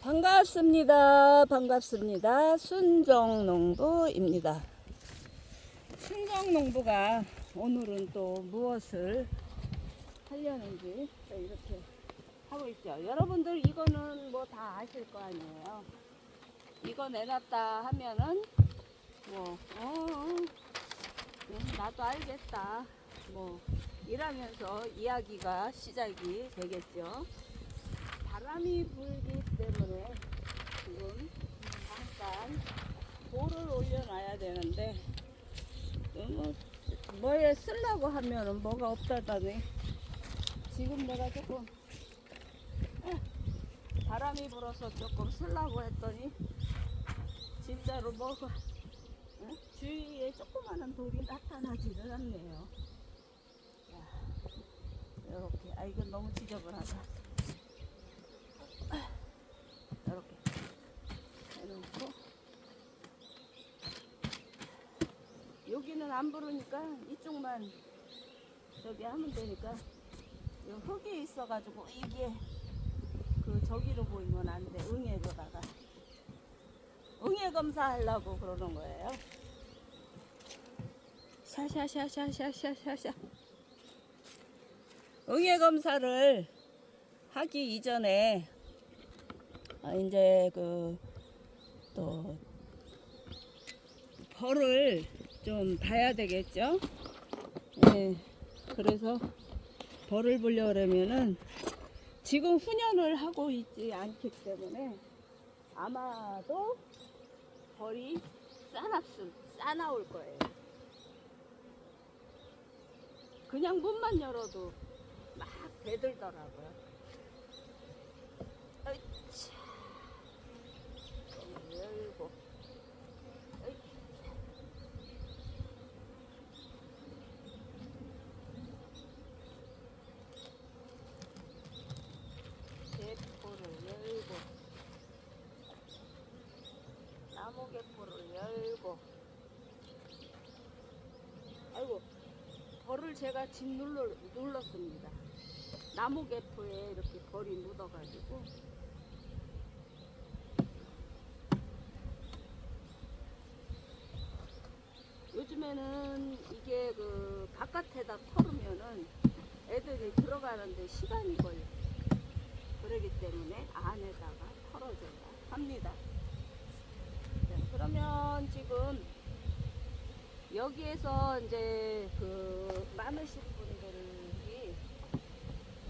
반갑습니다. 반갑습니다. 순정농부입니다. 순정농부가 오늘은 또 무엇을 하려는지 또 이렇게 하고 있죠. 여러분들 이거는 뭐 다 아실 거 아니에요. 이거 내놨다 하면은 뭐 어, 어, 음, 나도 알겠다. 뭐 이러면서 이야기가 시작이 되겠죠. 바람이 불기 때문에 지금 잠깐 볼을 올려놔야 되는데 너무 뭐에 쓰려고 하면은 뭐가 없다더니 지금 내가 조금 에, 바람이 불어서 조금 쓰려고 했더니 진짜로 뭐가 에? 주위에 조그마한 돌이 나타나지를 않네요. 이렇게 아 이건 너무 지저분하다. 이렇게 해놓고 여기는 안 부르니까 이쪽만 저기 하면 되니까 요 흙이 있어가지고 이게 그 저기로 보이면 안 돼. 응애로다가 응애 검사하려고 그러는 거예요. 샤샤샤샤샤샤샤 응애 검사를 하기 이전에 아, 이제 그 또 벌을 좀 봐야 되겠죠. 예. 그래서 벌을 보려 그러면은 지금 훈련을 하고 있지 않기 때문에 아마도 벌이 싸납수 싸나올 거예요. 그냥 문만 열어도 막 대들더라고요. 으이차. 열고 으이. 개포를 열고 나무 개포를 열고 아이고 벌을 제가 짓 눌러, 눌렀습니다 나무 개포에 이렇게 벌이 묻어가지고 요즘에는 이게 그 바깥에다 털으면은 애들이 들어가는데 시간이 걸려. 그러기 때문에 안에다가 털어줘야 합니다. 네, 그러면 지금 여기에서 이제 그 많으신 분들이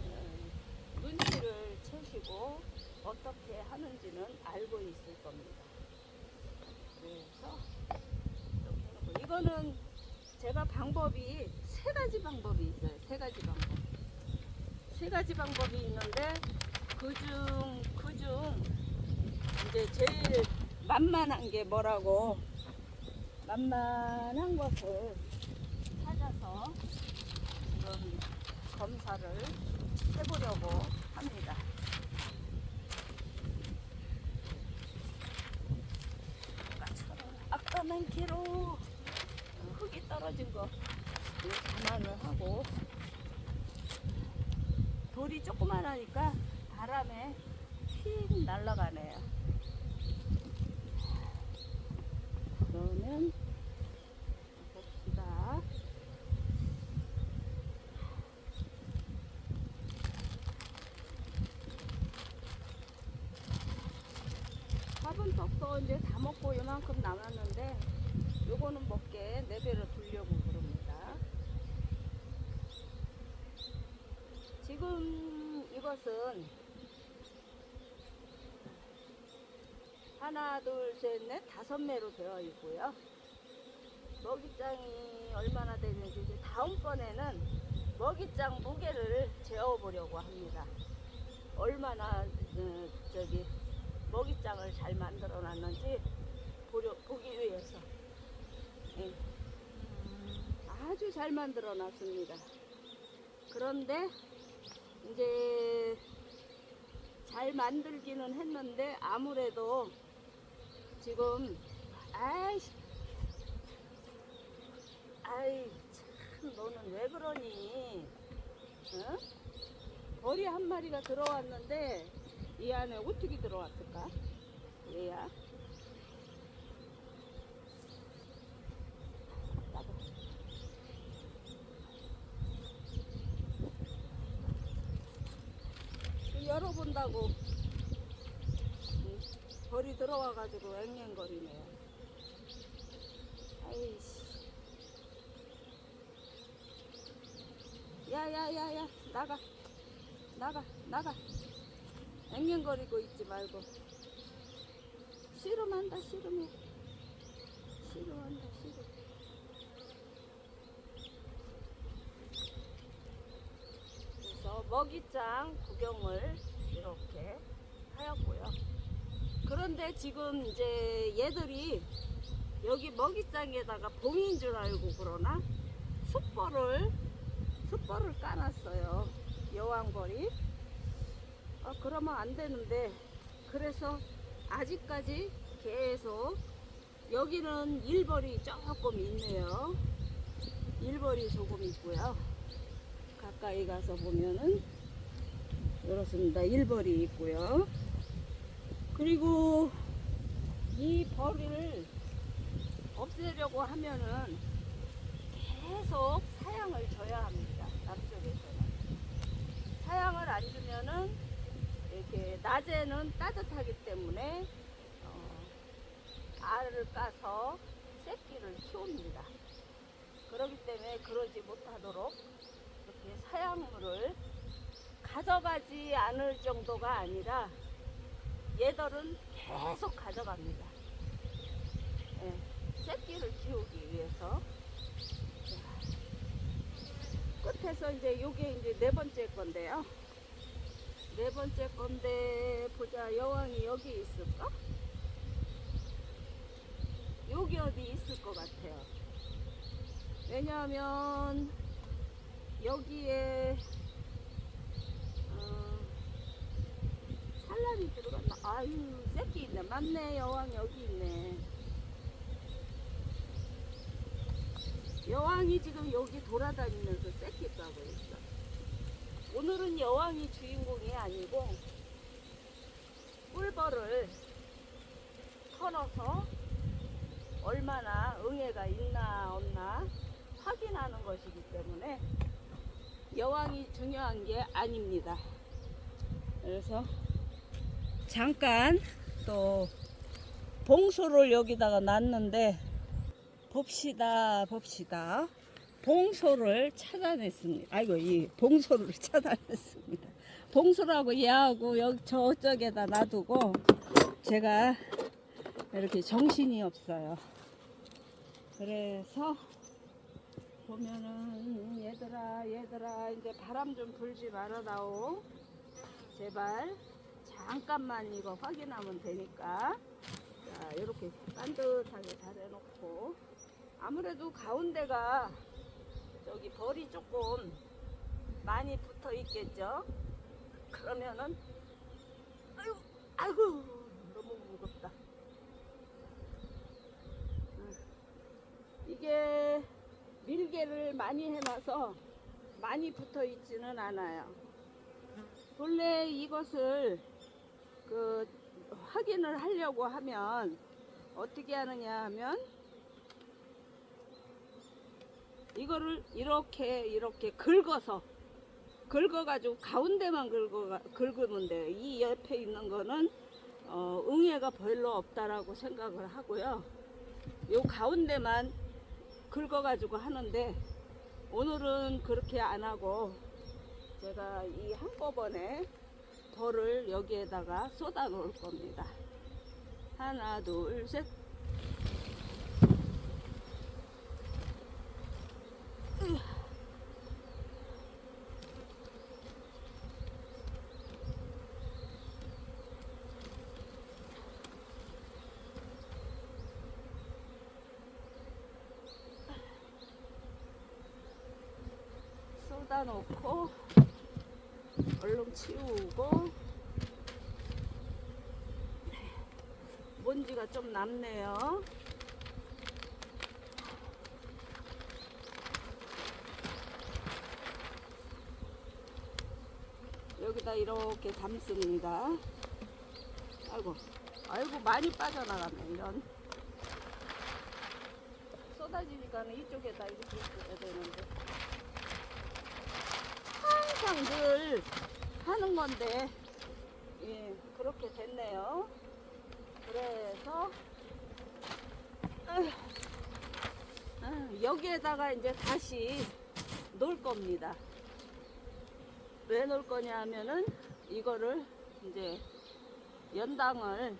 어, 눈치를 채시고 어떻게 하는지는 알고 있을 겁니다. 그래서 이렇게 이거는 제가 방법이 세 가지 방법이 있어요. 세 가지 방법. 세 가지 방법이 있는데 그중 그중 이제 제일 만만한 게 뭐라고 만만한 것을 찾아서 지금 검사를 해보려고 합니다. 아까만 키로 흙이 떨어진 거 감안을 하고 돌이 조그만하니까 바람에 휙 날아가네요. 그러면 봅시다. 밥은 덕서 이제 다 먹고 요만큼 남았는데 요거는 먹게 내배로 두려고 그럽니다. 지금 이것은 하나, 둘, 셋, 넷, 다섯 매로 되어 있고요. 먹이장이 얼마나 되는지 이제 다음번에는 먹이장 무게를 재어보려고 합니다. 얼마나 어, 저기 먹이장을 잘 만들어 놨는지 보려, 보기 위해서 예. 아주 잘 만들어 놨습니다. 그런데 이제 잘 만들기는 했는데 아무래도 지금 아이씨 아이 참 너는 왜 그러니 어? 벌이 한 마리가 들어왔는데 이 안에 어떻게 들어왔을까? 얘야. 나가. 그 열어본다고. 응, 벌이 들어와가지고 앵앵거리네요. 아이씨. 야야야야 나가. 나가 나가. 앵앵거리고 있지 말고. 씨름한다 씨름해. 씨름한다 씨름. 그래서 먹이장 구경을 이렇게 하였고요. 그런데 지금 이제 얘들이 여기 먹이장에다가 봉인 줄 알고 그러나 숯벌을 숯벌을 까놨어요. 여왕벌이. 아, 그러면 안 되는데 그래서 아직까지 계속 여기는 일벌이 조금 있네요. 일벌이 조금 있고요. 가까이 가서 보면은 이렇습니다 일벌이 있고요 그리고 이 벌을 없애려고 하면은 계속 사양을 줘야 합니다. 남쪽에서는. 사양을 안 주면은 이렇게 낮에는 따뜻하기 때문에 어, 알을 까서 새끼를 키웁니다. 그렇기 때문에 그러지 못하도록 이렇게 사양물을 가져가지 않을 정도가 아니라 얘들은 계속 가져갑니다. 예, 새끼를 키우기 위해서. 끝에서 이제 요게 이제 네 번째 건데요. 네 번째 건데 보자 여왕이 여기 있을까? 여기 어디 있을 것 같아요. 왜냐하면 여기에 어, 산란이 들어갔나? 아유 새끼 있네. 맞네 여왕 여기 있네. 여왕이 지금 여기 돌아다니면서 새끼 까고 있어. 오늘은 여왕이 주인공이 아니고 꿀벌을 털어서 얼마나 응애가 있나 없나 확인하는 것이기 때문에 여왕이 중요한 게 아닙니다. 그래서 잠깐 또 봉소를 여기다가 놨는데 봅시다, 봅시다. 봉소를 찾아냈습니다. 아이고, 이 봉소를 찾아냈습니다. 봉소라고 얘하고 여기 저쪽에다 놔두고 제가 이렇게 정신이 없어요. 그래서 보면은 얘들아, 얘들아, 이제 바람 좀 불지 말아다오. 제발 잠깐만 이거 확인하면 되니까. 자, 이렇게 반듯하게 잘 해놓고. 아무래도 가운데가 저기 벌이 조금 많이 붙어 있겠죠. 그러면은 아이고 아이고 너무 무겁다. 응. 이게 밀개를 많이 해놔서 많이 붙어 있지는 않아요. 본래 이것을 그 확인을 하려고 하면 어떻게 하느냐 하면 이거를 이렇게 이렇게 긁어서 긁어가지고 가운데만 긁어 긁으면 돼요. 이 옆에 있는 거는 어, 응애가 별로 없다라고 생각을 하고요. 요 가운데만 긁어가지고 하는데 오늘은 그렇게 안 하고 제가 이 한꺼번에 벌을 여기에다가 쏟아 놓을 겁니다. 하나, 둘, 셋. 쏟아 놓고 얼른 치우고 먼지가 좀 남네요. 여기다 이렇게 담습니다. 아이고, 아이고 많이 빠져나가네 이런. 쏟아지니까는 이쪽에다 이렇게 있어야 되는데 항상 늘 하는 건데 예 그렇게 됐네요. 그래서 여기에다가 이제 다시 놓을 겁니다. 왜 놓을 거냐 하면은 이거를 이제 연당을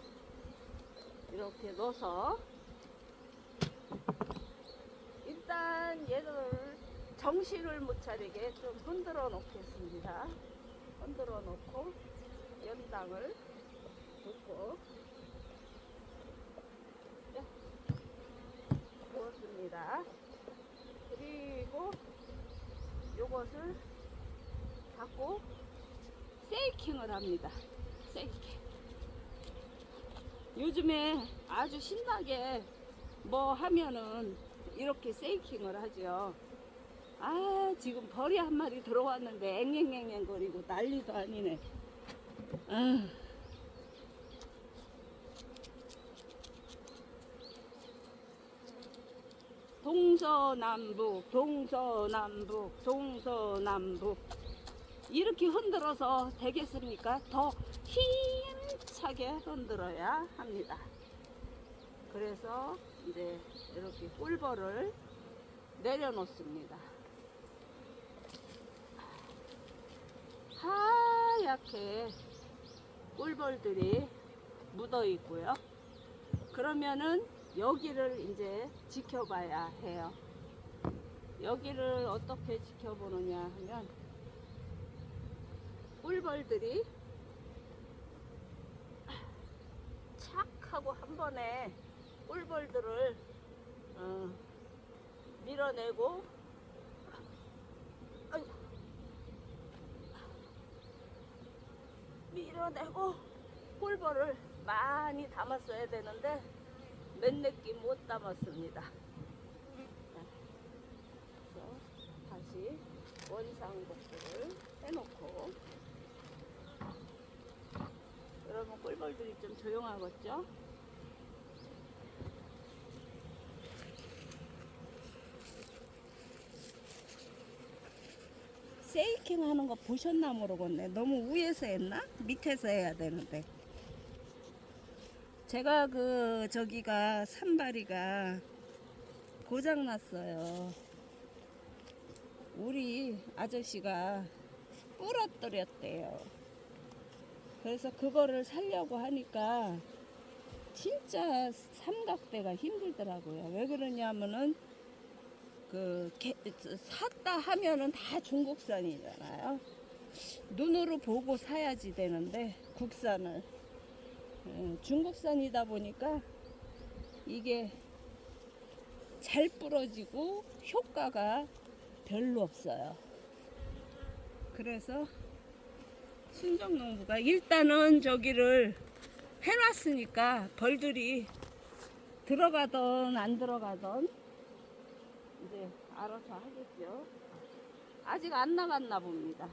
이렇게 넣어서 일단 얘를 정신을 못 차리게 좀 흔들어 놓겠습니다. 흔들어 놓고 연당을 놓고 네, 놓습니다. 그리고 요것을 갖고 세이킹을 합니다. 세이킹. 요즘에 아주 신나게 뭐 하면은 이렇게 세이킹을 하죠. 아, 지금 벌이 한 마리 들어왔는데 앵앵앵앵 거리고 난리도 아니네. 아. 동서남북, 동서남북, 동서남북. 이렇게 흔들어서 되겠습니까? 더 힘차게 흔들어야 합니다. 그래서 이제 이렇게 꿀벌을 내려놓습니다. 하얗게 꿀벌들이 묻어 있고요. 그러면은 여기를 이제 지켜봐야 해요. 여기를 어떻게 지켜보느냐 하면 꿀벌들이 착 하고 한 번에 꿀벌들을 어, 밀어내고. 밀어내고 꿀벌을 많이 담았어야 되는데 몇 느낌 못 담았습니다. 자, 그래서 다시 원상 복구를 해놓고 여러분 꿀벌들이 좀 조용하겠죠? 세이킹 하는 거 보셨나 모르겠네. 너무 위에서 했나? 밑에서 해야 되는데. 제가 그 저기가 산발이가 고장 났어요. 우리 아저씨가 부러뜨렸대요. 그래서 그거를 살려고 하니까 진짜 삼각대가 힘들더라고요. 왜 그러냐면은 그 개- 샀다 하면은 다 중국산이잖아요. 눈으로 보고 사야지 되는데 국산을 음, 중국산이다 보니까 이게 잘 부러지고 효과가 별로 없어요. 그래서 순정농부가 일단은 저기를 해놨으니까 벌들이 들어가던 안 들어가던 이제 알아서 하겠죠. 아직 안 나갔나 봅니다.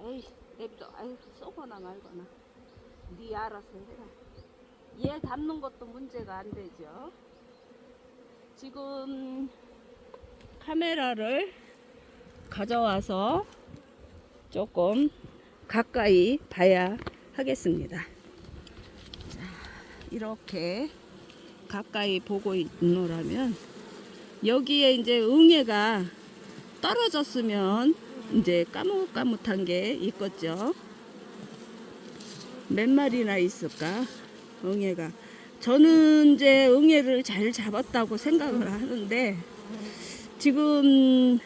에이, 냅둬. 아이, 쏘거나 말거나. 네 알아서 해라. 얘 담는 것도 문제가 안 되죠. 지금 카메라를 가져와서 조금 가까이 봐야 하겠습니다. 자, 이렇게 가까이 보고 있노라면 여기에 이제 응애가 떨어졌으면 이제 까뭇까뭇한 게 있겠죠. 몇 마리나 있을까? 응애가. 저는 이제 응애를 잘 잡았다고 생각을 하는데 지금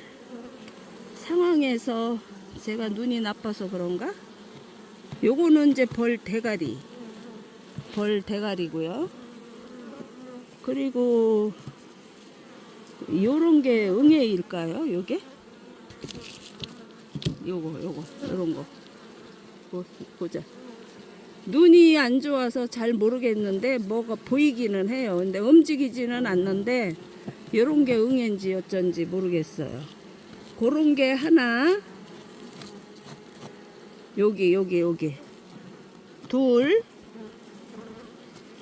상황에서 제가 눈이 나빠서 그런가? 요거는 이제 벌 대가리. 벌 대가리고요. 그리고 요런 게 응애일까요? 요게? 요거 요거 요런 거 보, 보자 눈이 안 좋아서 잘 모르겠는데 뭐가 보이기는 해요 근데 움직이지는 않는데 요런 게 응애인지 어쩐지 모르겠어요 그런 게 하나 여기 여기 여기 둘,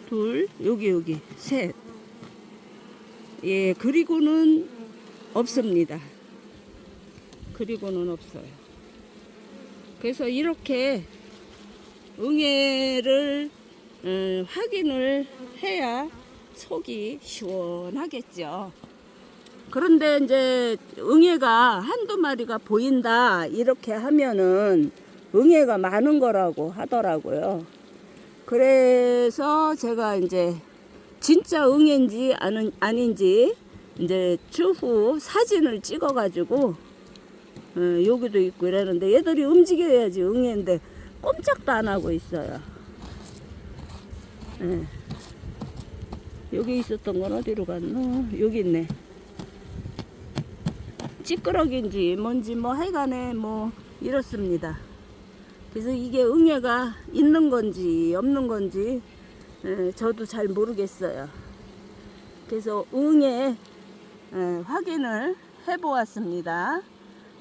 둘 여기 여기 셋. 예 그리고는 없습니다. 그리고는 없어요. 그래서 이렇게 응애를 음, 확인을 해야 속이 시원하겠죠. 그런데 이제 응애가 한두 마리가 보인다 이렇게 하면은 응애가 많은 거라고 하더라고요. 그래서 제가 이제 진짜 응애인지 아는, 아닌지 이제 추후 사진을 찍어 가지고 어, 여기도 있고 이러는데 얘들이 움직여야지 응애인데 꼼짝도 안 하고 있어요. 예. 여기 있었던 건 어디로 갔노? 여기 있네. 찌끄러기인지 뭔지 뭐 하여간에 뭐 이렇습니다. 그래서 이게 응애가 있는 건지 없는 건지 예, 저도 잘 모르겠어요. 그래서 응애 예, 확인을 해보았습니다.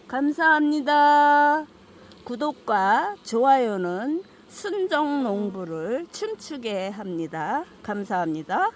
감사합니다. 구독과 좋아요는 순정 농부를 춤추게 합니다. 감사합니다.